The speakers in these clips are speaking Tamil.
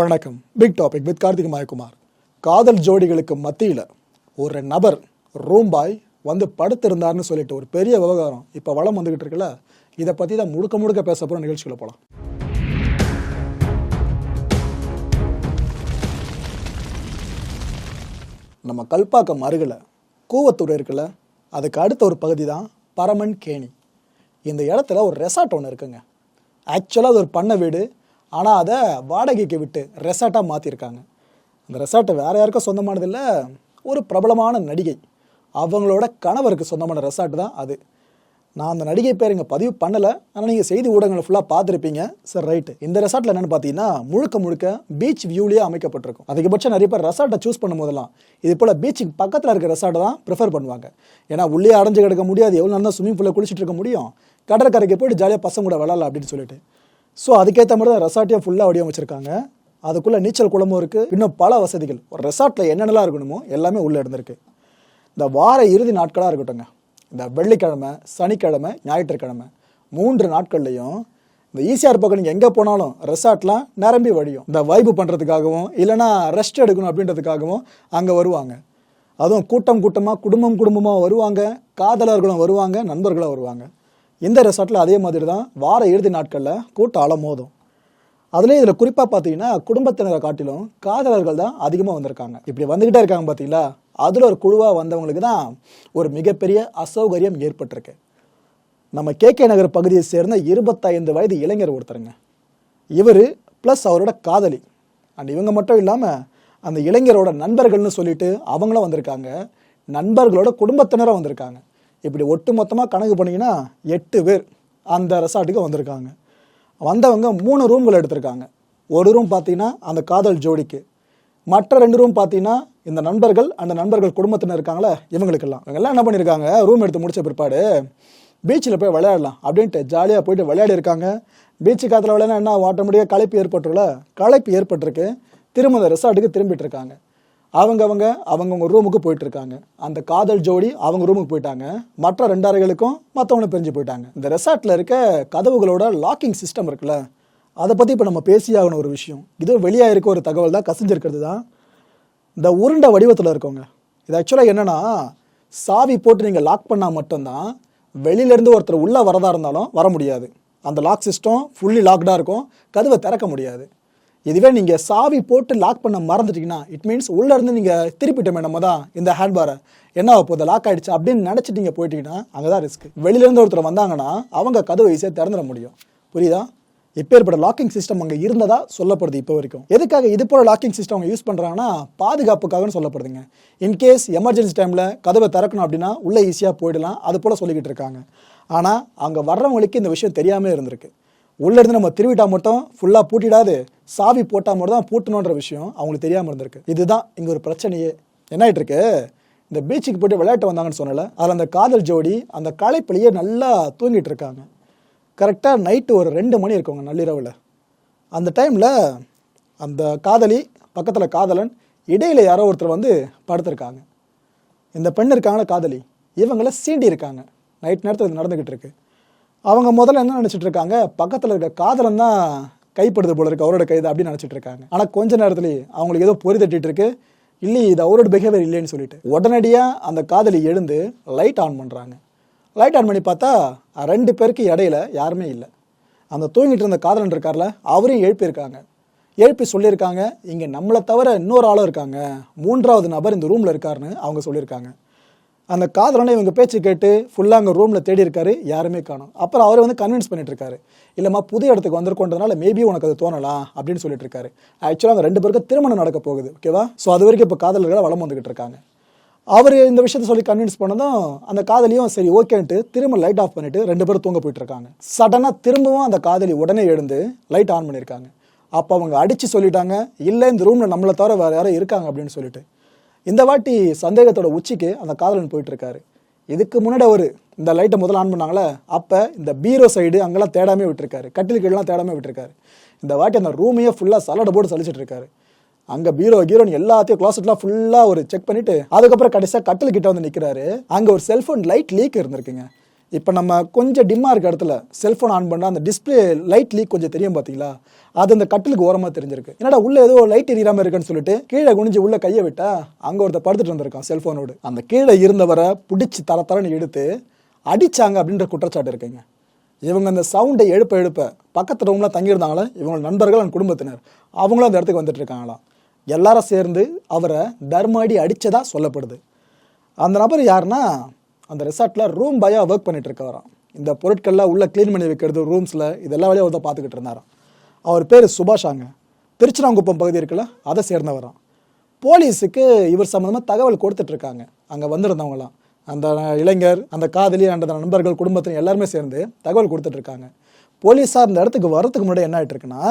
வணக்கம். Big topic with Karthik Mayakumar. காதல் ஜோடிகளுக்கு மத்தியில் ஒரு நபர் ரூம்பாய் வந்து படுத்திருந்தார்னு சொல்லிட்டு ஒரு பெரிய விவகாரம் இப்போ வளம் வந்துகிட்டு இருக்குல்ல இதை பற்றி தான் முழுக்க முழுக்க பேச போகிற நிகழ்ச்சிகளை போகலாம் நம்ம கல்பாக்கம் அருகில் கூவத்தூர் இருக்குல்ல அதுக்கு அடுத்த ஒரு பகுதி தான் பரமன் கேணி. இந்த இடத்துல ஒரு ரெசார்ட் ஒன்று இருக்குங்க. ஆக்சுவலாக அது ஒரு பண்ணை வீடு ஆனால் அதை வாடகைக்கு விட்டு ரெசார்ட்டாக மாற்றிருக்காங்க அந்த ரெசார்ட்டை வேறு யாருக்கும் சொந்தமானது ஒரு பிரபலமான நடிகை. அவங்களோட கணவருக்கு சொந்தமான ரெசார்ட் தான் அது. நான் அந்த நடிகை பேர் இங்கே பதிவு பண்ணலை. ஆனால் நீங்கள் செய்தி ஊடகங்களை ஃபுல்லாக பார்த்துருப்பீங்க. சார் ரைட்டு இந்த ரெசார்ட்டில் என்னென்னு பார்த்தீங்கன்னா முழுக்க முழுக்க பீச் வியூலேயே அமைக்கப்பட்டிருக்கும். அதிகபட்சம் நிறைய பேர் ரெசார்ட்டை சூஸ் பண்ணும் போதெல்லாம் இது போல் பீச்சுக்கு பக்கத்தில் இருக்க ரெசார்ட்டை தான் ப்ரிஃபர் பண்ணுவாங்க. ஏன்னா உள்ளே அடைஞ்சு கிடக்க முடியாது. எவ்வளோ நேரம் ஸ்விம்மிங் பூலில் குளிச்சுட்டு இருக்க முடியும். கடற்கரைக்கு போயிட்டு ஜாலியாக பசங்க கூட விளாட்லாம் அப்படின்னு சொல்லிட்டு. ஸோ அதுக்கேற்ற மாதிரி தான் ரெசார்ட்டே ஃபுல்லாக வடிவமைச்சிருக்காங்க. அதுக்குள்ளே நீச்சல் குளமும் இருக்குது இன்னும் பல வசதிகள். ஒரு ரெசார்ட்டில் என்னென்னலாம் இருக்கணுமோ எல்லாமே உள்ளே இருந்திருக்கு. இந்த வார இறுதி நாட்களாக இருக்கட்டும்ங்க. இந்த வெள்ளிக்கிழமை சனிக்கிழமை ஞாயிற்றுக்கிழமை மூன்று நாட்கள்லையும் இந்த ஈசிஆர் பக்கம் நீங்கள் எங்கே போனாலும் ரெசார்ட்லாம் நிரம்பி வழியும் இந்த வைப்பு பண்ணுறதுக்காகவும் இல்லைனா ரெஸ்ட் எடுக்கணும் அப்படின்றதுக்காகவும் அங்கே வருவாங்க. அதுவும் கூட்டம் கூட்டமாக குடும்பம் குடும்பமாக வருவாங்க. காதலர்களும் வருவாங்க நண்பர்களும் வருவாங்க. இந்த ரெசார்ட்டில் அதே மாதிரி தான் வார இறுதி நாட்களில் கூட்டம் அலமோதும் அதுலேயும் இதில் குறிப்பாக பார்த்தீங்கன்னா குடும்பத்தினரை காட்டிலும் காதலர்கள் தான் அதிகமாக வந்திருக்காங்க. இப்படி வந்துக்கிட்டே இருக்காங்க பார்த்தீங்களா அதில் ஒரு குழுவாக வந்தவங்களுக்கு தான் ஒரு மிகப்பெரிய அசௌகரியம் ஏற்பட்டிருக்கு. நம்ம கே கே நகர் பகுதியை சேர்ந்த இருபத்தைந்து வயது இளைஞர் ஒருத்தருங்க. இவர் ப்ளஸ் அவரோட காதலி. அண்ட் இவங்க மட்டும் இல்லாமல் அந்த இளைஞரோட நண்பர்கள்னு சொல்லிட்டு அவங்களும் வந்திருக்காங்க. நண்பர்களோட குடும்பத்தினரும் வந்திருக்காங்க. இப்படி ஒட்டு மொத்தமாக கணக்கு பண்ணிங்கன்னா எட்டு பேர் அந்த ரெசார்ட்டுக்கு வந்திருக்காங்க. வந்தவங்க மூணு ரூம்கள் எடுத்திருக்காங்க. ஒரு ரூம் பார்த்தீங்கன்னா அந்த காதல் ஜோடிக்கு. மற்ற ரெண்டு ரூம் பார்த்தீங்கன்னா இந்த நண்பர்கள் அந்த நண்பர்கள் குடும்பத்தினர் இருக்காங்களே இவங்களுக்கெல்லாம். இவங்கெல்லாம் என்ன பண்ணியிருக்காங்க? ரூம் எடுத்து முடித்த பிற்பாடு பீச்சில் போய் விளையாடலாம் அப்படின்ட்டு ஜாலியாக போயிட்டு விளையாடி இருக்காங்க. பீச்சு காற்றுல விளையாடினா என்ன? ஆட்டோமேட்டிக்காக களைப்பு ஏற்பட்டுள்ள களைப்பு ஏற்பட்டிருக்கு. திரும்ப அந்த ரெசார்ட்டுக்கு திரும்பிட்டு இருக்காங்க. அவங்க அவங்க அவங்கவுங்க ரூமுக்கு போயிட்டு இருக்காங்க அந்த காதல் ஜோடி அவங்க ரூமுக்கு போயிட்டாங்க. மற்ற ரெண்டு அறைகளுக்கும் மற்றவங்களும் பிரிஞ்சு போயிட்டாங்க. இந்த ரெசார்ட்டில் இருக்க கதவுகளோட லாக்கிங் சிஸ்டம் இருக்குல்ல அதை பற்றி இப்போ நம்ம பேசியாகணும் ஒரு விஷயம். இதுவும் வெளியாக இருக்க ஒரு தகவல் தான் கசிஞ்சிருக்கிறது தான். இந்த உருண்டை வடிவத்தில் இருக்கவங்க இது ஆக்சுவலாக என்னென்னா சாவி போட்டு நீங்கள் லாக் பண்ணால் மட்டும்தான் வெளியிலேருந்து ஒருத்தர் உள்ளே வரதா இருந்தாலும் வர முடியாது. அந்த லாக் சிஸ்டம் ஃபுல்லி லாக்டாக இருக்கும். கதவை திறக்க முடியாது. இதுவே நீங்கள் சாவி போட்டு லாக் பண்ண மறந்துட்டீங்கன்னா இட் மீன்ஸ் உள்ளேருந்து நீங்கள் திருப்பிட்டோமே நம்ம தான் இந்த ஹேண்ட்பாரை என்ன ஆக போகுது? லாக் ஆகிடுச்சு அப்படின்னு நினச்சிட்டு நீங்கள் போயிட்டீங்கன்னா அங்கே தான் ரிஸ்க் வெளியிலேருந்து ஒருத்தர் வந்தாங்கன்னா அவங்க கதவை ஈஸியாக திறந்துட முடியும். புரியுதா? இப்பேற்பட்ட லாக்கிங் சிஸ்டம் அங்கே இருந்ததா சொல்லப்படுது இப்போ வரைக்கும். எதுக்காக இது போல லாக்கிங் சிஸ்டம் அவங்க யூஸ் பண்ணுறாங்கன்னா பாதுகாப்புக்காகனு சொல்லப்படுதுங்க. இன்கேஸ் எமர்ஜென்சி டைமில் கதவை திறக்கணும் அப்படின்னா உள்ளே ஈஸியாக போயிடலாம். அது போல் சொல்லிக்கிட்டு இருக்காங்க. ஆனால் அங்கே வர்றவங்களுக்கு இந்த விஷயம் தெரியாமல் இருந்திருக்கு. உள்ளேருந்து நம்ம திருவிட்டா மட்டும் ஃபுல்லாக பூட்டிடாது. சாவி போட்டால் மட்டும் தான் பூட்டணுன்ற விஷயம் அவங்களுக்கு தெரியாமல் இருந்திருக்கு. இதுதான் இங்கே ஒரு பிரச்சனையே. என்ன ஆயிட்டு இருக்கு இந்த பீச்சுக்கு போயிட்டு விளையாட்டு வந்தாங்கன்னு சொன்னல அதில் அந்த காதல் ஜோடி அந்த களைப்பிலேயே நல்லா தூங்கிட்டு இருக்காங்க கரெக்டாக நைட்டு ஒரு ரெண்டு மணி இருக்குங்க நள்ளிரவில். அந்த டைமில் அந்த காதலி பக்கத்தில் காதலன் இடையில் யாரோ ஒருத்தர் வந்து படுத்திருக்காங்க. இந்த பெண் இருக்காங்களா காதலி? இவங்கள சீண்டி இருக்காங்க. நைட் நேரத்தில் இது நடந்துக்கிட்டு இருக்கு அவங்க முதல்ல என்ன நினச்சிட்டு இருக்காங்க பக்கத்தில் இருக்க காதலன் தான் கைப்படுது போல இருக்கு அவரோட கைது அப்படின்னு நினச்சிட்டு இருக்காங்க. ஆனால் கொஞ்ச நேரத்துலேயே அவங்களுக்கு ஏதோ பொறி தட்டிட்டு இருக்கு. இல்லை இது அவரோட பிஹேவியர் இல்லைன்னு சொல்லிட்டு. உடனடியாக அந்த காதலி எழுந்து லைட் ஆன் பண்ணுறாங்க லைட் ஆன் பண்ணி பார்த்தா ரெண்டு பேருக்கு இடையில யாருமே இல்லை. அந்த தூங்கிட்டு இருந்த காதலன் இருக்கார்ல அவரையும் எழுப்பியிருக்காங்க. எழுப்பி சொல்லியிருக்காங்க இங்கே நம்மளை தவிர இன்னொரு ஆளும் இருக்காங்க. மூன்றாவது நபர் இந்த ரூமில் இருக்காருன்னு அவங்க சொல்லியிருக்காங்க. அந்த காதலனை இவங்க பேச்சு கேட்டு ஃபுல்லாக அங்கே ரூமில் தேடி இருக்காரு யாருமே காணும். அப்புறம் அவரை வந்து கன்வின்ஸ் பண்ணிட்டு இருக்காரு இல்லைம்மா புது இடத்துக்கு வந்திருக்கோன்றதுனால மேபி உனக்கு அது தோணலாம் அப்படின்னு சொல்லிட்டு இருக்காரு ஆக்சுவலாக அந்த ரெண்டு பேருக்கு திருமணம் நடக்க போகுது ஓகேவா ஸோ அது வரைக்கும் இப்போ காதலர்களை வளம் வந்துகிட்டு இருக்காங்க அவர் இந்த விஷயத்த சொல்லி கன்வின்ஸ் பண்ணதும் அந்த காதலியும் சரி ஓகேன்ட்டு திரும்ப லைட் ஆஃப் பண்ணிட்டு ரெண்டு பேரும் தூங்க போயிட்டு இருக்காங்க சடனாக திரும்பவும் அந்த காதலி உடனே எழுந்து லைட் ஆன் பண்ணியிருக்காங்க. அப்போ அவங்க அடித்து சொல்லிட்டாங்க இல்லை இந்த ரூமில் நம்மளை தவிர வேறு யாரும் இருக்காங்க அப்படின்னு சொல்லிட்டு. இந்த வாட்டி சந்தேகத்தோட உச்சிக்கு அந்த காதலன் போயிட்டு இருக்காரு இதுக்கு முன்னாடி அவர் இந்த லைட்டை முதல்ல ஆன் பண்ணாங்களே அப்போ இந்த பீரோ சைடு அங்கெல்லாம் தேடாமே விட்டுருக்காரு. கட்டில் கீழெலாம் தேடாமே விட்டுருக்காரு. இந்த வாட்டி அந்த ரூமையே ஃபுல்லாக சலடை போட்டு சலிச்சிட்டு இருக்காரு. அங்கே பீரோ கீரோன்னு எல்லாத்தையும் க்ளாஸ்லாம் ஃபுல்லாக ஒரு செக் பண்ணிவிட்டு அதுக்கப்புறம் கடைசியாக கட்டில் கிட்ட வந்து நிற்கிறாரு அங்கே ஒரு செல்ஃபோன் லைட் லீக் இருந்திருக்குங்க. இப்போ நம்ம கொஞ்சம் டிம்மாக இருக்க இடத்துல செல்ஃபோன் ஆன் பண்ணால் அந்த டிஸ்பிளே லைட் லீக் கொஞ்சம் தெரியும் பார்த்தீங்களா அது அந்த கட்டிலுக்கு ஓரமாக தெரிஞ்சிருக்கு. என்னடா உள்ள ஏதோ லைட் எரியாமல் இருக்குன்னு சொல்லிட்டு கீழே குனிஞ்சு உள்ள கையை விட்டா அங்கே ஒருத்தர் படுத்துட்டு வந்திருக்கான் செல்ஃபோனோடு அந்த கீழே இருந்தவரை பிடிச்சி தர தரன்னு எடுத்து அடிச்சாங்க அப்படின்ற குற்றச்சாட்டு இருக்குங்க. இவங்க அந்த சவுண்டை எழுப்ப எழுப்ப பக்கத்து ரூமில் தங்கியிருந்தாங்களே இவங்க நண்பர்கள் அந்த குடும்பத்தினர். அவங்களும் அந்த இடத்துக்கு வந்துட்டு இருக்காங்களாம் எல்லாரும் சேர்ந்து அவரை தர்மாடி அடித்ததாக சொல்லப்படுது. அந்த நபர் யாருன்னா அந்த ரெசார்ட்டில் ரூம் பாயாக ஒர்க் பண்ணிட்டு இருக்கவராம் இந்த பொருட்கள்லாம் உள்ள க்ளீன் பண்ணி வைக்கிறது ரூம்ஸில் இதெல்லாம் வேலையை ஒருத்தர் பார்த்துக்கிட்டு இருந்தாராம். அவர் பேர் சுபாஷாங்க திருச்சிராங்குப்பம் பகுதி இருக்குல்ல அதை சேர்ந்தவராம் போலீஸுக்கு இவர் சம்மந்தமாக தகவல் கொடுத்துட்டு இருக்காங்க அங்கே வந்திருந்தவங்களாம் அந்த இளைஞர் அந்த காதலி அந்த நண்பர்கள் குடும்பத்தினர் எல்லாருமே சேர்ந்து தகவல் கொடுத்துட்டு இருக்காங்க போலீஸார் இந்த இடத்துக்கு வரதுக்கு முன்னாடி என்ன ஆகிட்டு இருக்குன்னா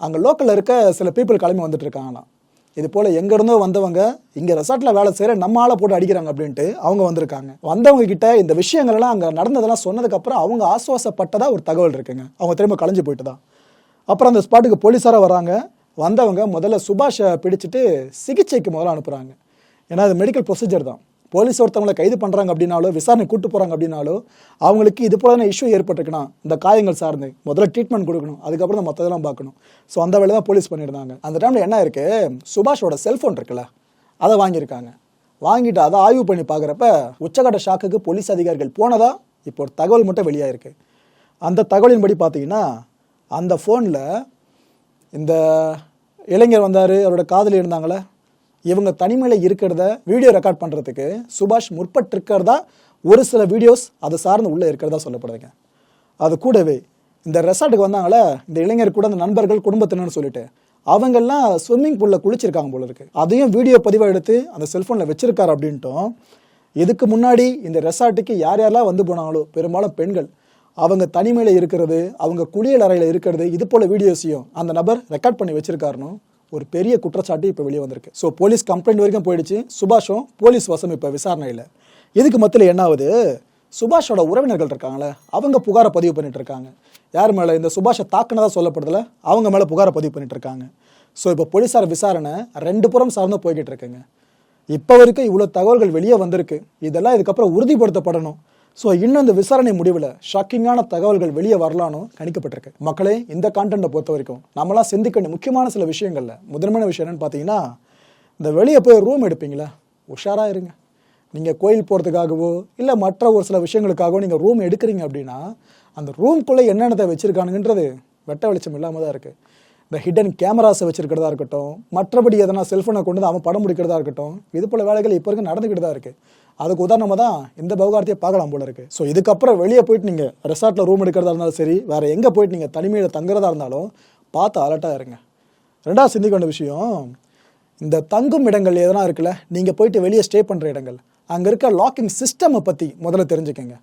அங்கே லோக்கலில் இருக்க சில பீப்புள் கிளம்பி வந்துட்டு இருக்காங்களாம் இது போல் எங்கேருந்தோ வந்தவங்க இங்கே ரெசார்ட்டில் வேலை செய்கிற நம்ம ஆளை போட்டு அடிக்கிறாங்க அப்படின்ட்டு அவங்க வந்திருக்காங்க. வந்தவங்க கிட்ட இந்த விஷயங்கள்லாம் அங்கே நடந்ததெல்லாம் சொன்னதுக்கப்புறம் அவங்க ஆசுவாசப்பட்டதா ஒரு தகவல் இருக்குங்க. அவங்க திரும்ப கலைஞ்சு போயிட்டு தான் அப்புறம் அந்த ஸ்பாட்டுக்கு போலீஸாராக வராங்க. வந்தவங்க முதல்ல சுபாஷை பிடிச்சிட்டு சிகிச்சைக்கு முதல்ல அனுப்புகிறாங்க ஏன்னா அது மெடிக்கல் ப்ரொசீஜர் தான். போலீஸ் ஒருத்தவங்களை கைது பண்ணுறாங்க அப்படின்னாலோ விசாரணை கூட்டு போகிறாங்க அப்படின்னாலோ அவங்களுக்கு இது போலான இஷ்யூ ஏற்பட்டிருக்குன்னா இந்த காயங்கள் சார்ந்து முதல்ல ட்ரீட்மெண்ட் கொடுக்கணும் அதுக்கப்புறம் தான் மற்றதெல்லாம் பார்க்கணும். ஸோ அந்த வேலை தான் போலீஸ் பண்ணியிருந்தாங்க. அந்த டைமில் என்ன இருக்குது சுபாஷோட செல்ஃபோன் இருக்குல்ல அதை வாங்கியிருக்காங்க. வாங்கிட்டு அதை ஆய்வு பண்ணி பார்க்குறப்ப உச்சகட்ட ஷாக்குக்கு போலீஸ் அதிகாரிகள் போனதா? இப்போ ஒரு தகவல் மட்டும் வெளியாயிருக்கு. அந்த தகவலின்படி பார்த்தீங்கன்னா அந்த ஃபோனில் இந்த இளைஞர் வந்தார் அவரோட காதலி இருந்தாங்களே இவங்க தனிமையில் இருக்கிறத வீடியோ ரெக்கார்ட் பண்ணுறதுக்கு சுபாஷ் முற்பட்டிருக்கிறதா ஒரு சில வீடியோஸ் அது சார்ந்து உள்ளே இருக்கிறதா சொல்லப்படுதுங்க. அது கூடவே இந்த ரெசார்ட்டுக்கு வந்தாங்களே இந்த இளைஞர் கூட அந்த நண்பர்கள் குடும்பத்தினர்னு சொல்லிட்டு அவங்கெல்லாம் ஸ்விம்மிங் பூலில் குளிச்சிருக்காங்க போல இருக்கு. அதையும் வீடியோ பதிவாக எடுத்து அந்த செல்ஃபோனில் வச்சிருக்காரு அப்படின்ட்டும் இதுக்கு முன்னாடி இந்த ரெசார்ட்டுக்கு யார் யாரெல்லாம் வந்து போனாங்களோ பெரும்பாலும் பெண்கள். அவங்க தனிமையில் இருக்கிறது அவங்க குளியல் அறையில் இருக்கிறது இது போல் வீடியோஸையும் அந்த நபர் ரெக்கார்ட் பண்ணி வச்சிருக்காருன்னு ஒரு பெரிய குற்றச்சாட்டு இப்போ வெளியே வந்திருக்கு. ஸோ போலீஸ் கம்ப்ளைண்ட் வரைக்கும் போயிடுச்சு. சுபாஷும் போலீஸ் வசம் இப்போ விசாரணையில். இதுக்கு மத்தியில் என்ன ஆகுது? சுபாஷோட உறவினர்கள் இருக்காங்களே அவங்க புகாரை பதிவு பண்ணிட்டு இருக்காங்க. யார் மேலே? இந்த சுபாஷை தாக்குனதாக சொல்லப்படுதுல அவங்க மேலே புகாரை பதிவு பண்ணிட்டு இருக்காங்க. ஸோ இப்போ போலீஸார் விசாரணை ரெண்டு புறம் சார்ந்து போய்கிட்டு இருக்குங்க. இப்போ வரைக்கும் இவ்வளோ தகவல்கள் வெளியே வந்திருக்கு. இதெல்லாம் இதுக்கப்புறம் உறுதிப்படுத்தப்படணும். ஸோ இன்னும் இந்த விசாரணை முடிவில் ஷாக்கிங்கான தகவல்கள் வெளியே வரலான்னு கணிக்கப்பட்டிருக்கு. மக்களே இந்த கான்டென்ட்டை பொறுத்த வரைக்கும் நம்மளாம் சிந்திக்க வேண்டிய முக்கியமான சில விஷயங்களில் முதன்மையான விஷயம் என்னன்னு பார்த்தீங்கன்னா இந்த வெளியே போய் ரூம் எடுப்பீங்களா? உஷாராக இருங்க. நீங்கள் கோயில் போகிறதுக்காகவோ இல்லை மற்ற ஒரு சில விஷயங்களுக்காகவோ நீங்கள் ரூம் எடுக்கிறீங்க அப்படின்னா அந்த ரூம்குள்ளே என்னென்னத்தை வச்சுருக்கானுங்கன்றது வெட்ட வெளிச்சம் இல்லாமல் தான் இருக்குது இந்த ஹிடன் கேமராஸை வச்சிருக்கிறதா இருக்கட்டும் மற்றபடி எதனா செல்ஃபோனை கொண்டு வந்து அவன் படம் முடிக்கிறதா இருக்கட்டும் இது போல வேலைகள் இப்போ வரைக்கும் நடந்துக்கிட்டு தான் இருக்குது அதுக்கு உதாரணமாக தான் இந்த விவகாரத்தையே பார்க்கலாம் போல இருக்கு. ஸோ இதுக்கப்புறம் வெளியே போயிட்டு நீங்கள் ரெசார்ட்டில் ரூம் எடுக்கிறதா இருந்தாலும் சரி வேறு எங்கே போயிட்டு நீங்கள் தனிமையில் தங்குறதா இருந்தாலும் பார்த்து அலர்ட்டாக இருங்க. ரெண்டாவது சிந்திக்க வேண்டிய விஷயம் இந்த தங்கும் இடங்கள் எதனா இருக்குல்ல நீங்கள் போயிட்டு வெளியே ஸ்டே பண்ணுற இடங்கள் அங்கே இருக்க லாக்கிங் சிஸ்டமை பற்றி முதல்ல தெரிஞ்சுக்கங்க.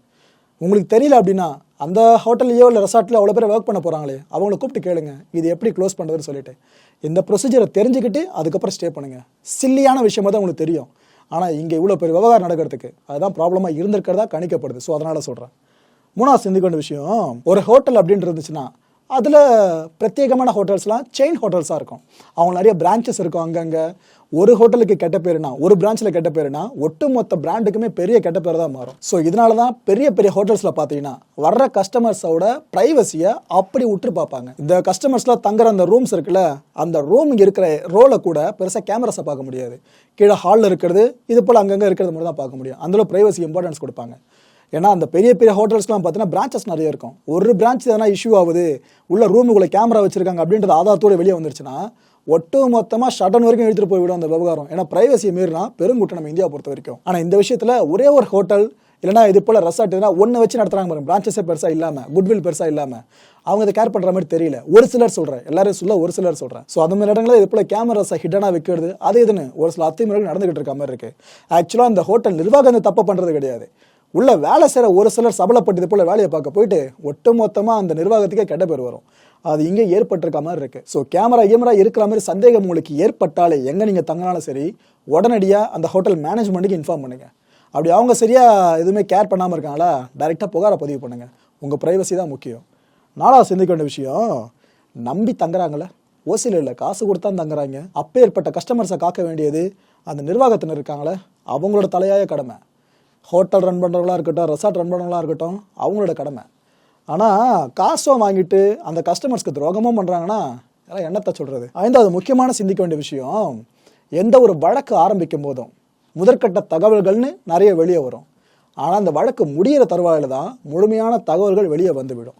உங்களுக்கு தெரியல அப்படின்னா அந்த ஹோட்டல்லையோ இல்லை ரெசார்ட்லையோ அவ்வளோ பேர் ஒர்க் பண்ண போகிறாங்களே அவங்கள கூப்பிட்டு கேளுங்க. இது எப்படி க்ளோஸ் பண்ணுறதுன்னு சொல்லிட்டு. இந்த ப்ரொசீஜரை தெரிஞ்சுக்கிட்டு அதுக்கப்புறம் ஸ்டே பண்ணுங்கள் சில்லியான விஷயமா தான் உங்களுக்கு தெரியும். ஆனால் இங்கே இவ்வளோ பெரிய விவகாரம் நடக்கிறதுக்கு அதுதான் ப்ராப்ளமாக இருந்திருக்கிறதா கணிக்கப்படுது. ஸோ அதனால் சொல்கிறேன் மூணாவது சிந்திக்க விஷயம் ஒரு ஹோட்டல் அப்படின்னு இருந்துச்சுன்னா அதில் பிரத்யேகமான ஹோட்டல்ஸ்லாம் செயின் ஹோட்டல்ஸாக இருக்கும். அவங்க நிறைய பிரான்ச்சஸ் இருக்கும் அங்கங்கே. ஒரு ஹோட்டலுக்கு கெட்ட பேருனா ஒரு பிரான்ச்சில் கெட்ட பேருனா ஒட்டுமொத்த பிராண்டுக்குமே பெரிய கெட்ட பேர் தான் மாறும். ஸோ இதனால தான் பெரிய பெரிய ஹோட்டல்ஸில் பார்த்தீங்கன்னா வர்ற கஸ்டமர்ஸோட ப்ரைவசியை அப்படி உற்று பார்ப்பாங்க. இந்த கஸ்டமர்ஸில் தங்குற அந்த ரூம்ஸ் இருக்குல்ல அந்த ரூம் இருக்கிற ரோலை கூட பெருசாக கேமராஸை பார்க்க முடியாது. கீழே ஹாலில் இருக்கிறது இது போல் அங்கங்கே இருக்கிறது மட்டும் தான் பார்க்க முடியும். அந்தளவு ப்ரைவசி இம்பார்ட்டன்ஸ் கொடுப்பாங்க. ஏன்னா அந்த பெரிய பெரிய ஹோட்டல்ஸ்லாம் பார்த்தீங்கன்னா பிரான்ச்சஸ் நிறைய இருக்கும். ஒரு பிரான்ச் எதனா இஷ்யூ ஆகுது உள்ள ரூமுக்குள்ள கேமரா வச்சிருக்காங்க அப்படின்றது ஆதாரத்தோடு வெளியே வந்துருச்சுன்னா ஒட்டு மொத்தமாக ஷடன் வரைக்கும் எடுத்துகிட்டு போய்விடும் அந்த விவகாரம். ஏன்னா பிரைவசியை மீறினா பெருங்குட்டம் நம்ம இந்தியா பொறுத்த வரைக்கும். ஆனால் இந்த விஷயத்தில் ஒரே ஒரு ஹோட்டல் இல்லைனா இது போல் ரெசார்ட் எதுனா ஒன்று வச்சு நடத்துகிறாங்க பாருங்க. பிரான்ச்சஸே பெருசாக இல்லாமல் குட்வில் பெருசாக இல்லாமல் அவங்க இதை கேர் பண்ணுற மாதிரி தெரியல. ஒரு சிலர் சொல்கிறேன் எல்லாரும் சொல்ல ஒரு சிலர் சொல்கிறேன் ஸோ அந்த மாதிரி இடங்களில் இது போல் கேமராஸை ஹிட்டனாக வைக்கிறது அது இதுன்னு ஒரு சில அத்துமுறைகள் நடந்துகிட்டு இருக்க மாதிரி இருக்குது ஆக்சுவலாக அந்த ஹோட்டல் நிர்வாகம் தப்பு பண்ணுறது கிடையாது. உள்ள வேலை செய்கிற ஒரு சிலர் சபலப்பட்டது போல் போல வேலையை பார்க்க போயிட்டு ஒட்டுமொத்தமாக அந்த நிர்வாகத்துக்கே கெட்ட பேர் வரும். அது இங்கே ஏற்பட்டிருக்க மாதிரி இருக்கு. ஸோ கேமரா கேமரா இருக்கிற மாதிரி சந்தேகம் உங்களுக்கு ஏற்பட்டாலே எங்கே நீங்கள் தங்கினாலும் சரி உடனடியாக அந்த ஹோட்டல் மேனேஜ்மெண்ட்டுக்கு இன்ஃபார்ம் பண்ணுங்கள் அப்படி அவங்க சரியாக எதுவுமே கேர் பண்ணாமல் இருக்காங்களா டைரெக்டாக புகாரை பதிவு பண்ணுங்கள் உங்கள் ப்ரைவசி தான் முக்கியம். நாலாவது சிந்திக்க வேண்டிய விஷயம் நம்பி தங்குறாங்களே ஓசியில் இல்லை காசு கொடுத்தா தங்குறாங்க. அப்பேற்பட்ட கஸ்டமர்ஸை காக்க வேண்டியது அந்த நிர்வாகத்தினர் இருக்காங்களே அவங்களோட தலையாய கடமை. ஹோட்டல் ரன் பண்ணுறவங்களா இருக்கட்டும் ரெசார்ட் ரன் பண்ணுறவங்களா இருக்கட்டும் அவங்களோட கடமை. ஆனால் காசும் வாங்கிட்டு அந்த கஸ்டமர்ஸ்க்கு துரோகமும் பண்ணுறாங்கன்னா அதெல்லாம் என்னத்தை சொல்கிறது ஐந்தாவது முக்கியமான சிந்திக்க வேண்டிய விஷயம் எந்த ஒரு வழக்கு ஆரம்பிக்கும் போதும் முதற்கட்ட தகவல்கள்னு நிறைய வெளியே வரும். ஆனால் அந்த வழக்கு முடியிற தருவாயில் தான் முழுமையான தகவல்கள் வெளியே வந்துவிடும்.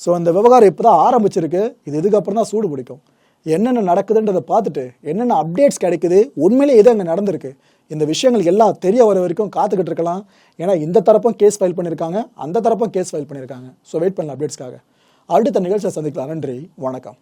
ஸோ அந்த விவகாரம் இப்போ தான் ஆரம்பிச்சிருக்கு. இது இதுக்கப்புறம் தான் சூடு பிடிக்கும். என்னென்ன நடக்குதுன்றதை பார்த்துட்டு என்னென்ன அப்டேட்ஸ் கிடைக்குது உண்மையிலே எது அங்கே நடந்திருக்கு. இந்த விஷயங்கள் எல்லாம் தெரிய வர வரைக்கும் காத்துக்கிட்டு இருக்கலாம். ஏன்னா இந்த தரப்பும் கேஸ் ஃபைல் பண்ணியிருக்காங்க. அந்த தரப்பும் கேஸ் ஃபைல் பண்ணியிருக்காங்க. ஸோ வெயிட் பண்ணலாம் அப்டேட்ஸ்க்காக அடுத்த நிகழ்ச்சியை சந்திக்கலாம். நன்றி. வணக்கம்.